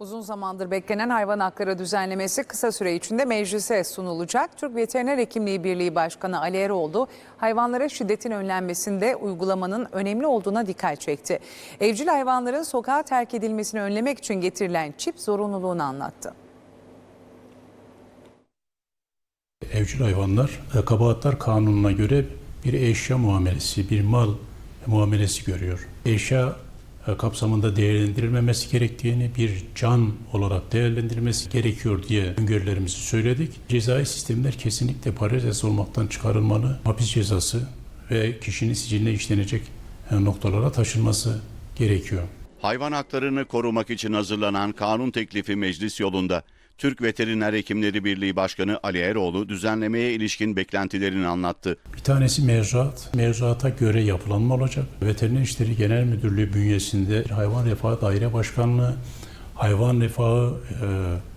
Uzun zamandır beklenen hayvan hakları düzenlemesi kısa süre içinde meclise sunulacak. Türk Veteriner Hekimliği Birliği Başkanı Ali Eroğlu hayvanlara şiddetin önlenmesinde uygulamanın önemli olduğuna dikkat çekti. Evcil hayvanların sokağa terk edilmesini önlemek için getirilen çip zorunluluğunu anlattı. Evcil hayvanlar e, kabahatler kanununa göre bir eşya muamelesi, bir mal muamelesi görüyor. Eşya kapsamında değerlendirilmemesi gerektiğini, bir can olarak değerlendirilmesi gerekiyor diye öngörülerimizi söyledik. Cezai sistemler kesinlikle para cezası olmaktan çıkarılmalı. Hapis cezası ve kişinin siciline işlenecek e, noktalara taşınması gerekiyor. Hayvan haklarını korumak için hazırlanan kanun teklifi meclis yolunda. Türk Veteriner Hekimleri Birliği Başkanı Ali Eroğlu düzenlemeye ilişkin beklentilerini anlattı. Bir tanesi mevzuat. Mevzuata göre yapılanma olacak. Veteriner İşleri Genel Müdürlüğü bünyesinde Hayvan Refahı Daire Başkanlığı, Hayvan Refahı e,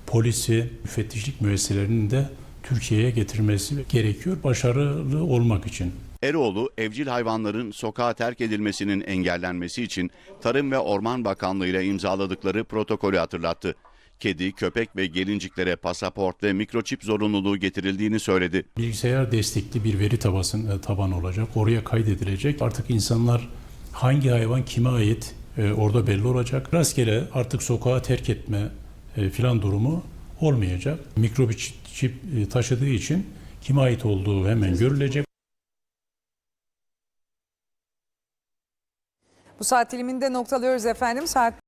Polisi, müfettişlik müesseselerinin de Türkiye'ye getirmesi gerekiyor başarılı olmak için. Eroğlu, evcil hayvanların sokağa terk edilmesinin engellenmesi için Tarım ve Orman Bakanlığı ile imzaladıkları protokolü hatırlattı. Kedi, köpek ve gelinciklere pasaport ve mikroçip zorunluluğu getirildiğini söyledi. Bilgisayar destekli bir veri tabasın, e, tabanı olacak. Oraya kaydedilecek. Artık insanlar hangi hayvan kime ait e, orada belli olacak. Rastgele artık sokağa terk etme e, filan durumu olmayacak. Mikroçip çip, e, taşıdığı için kime ait olduğu hemen görülecek. Bu saat diliminde noktalıyoruz efendim. Saat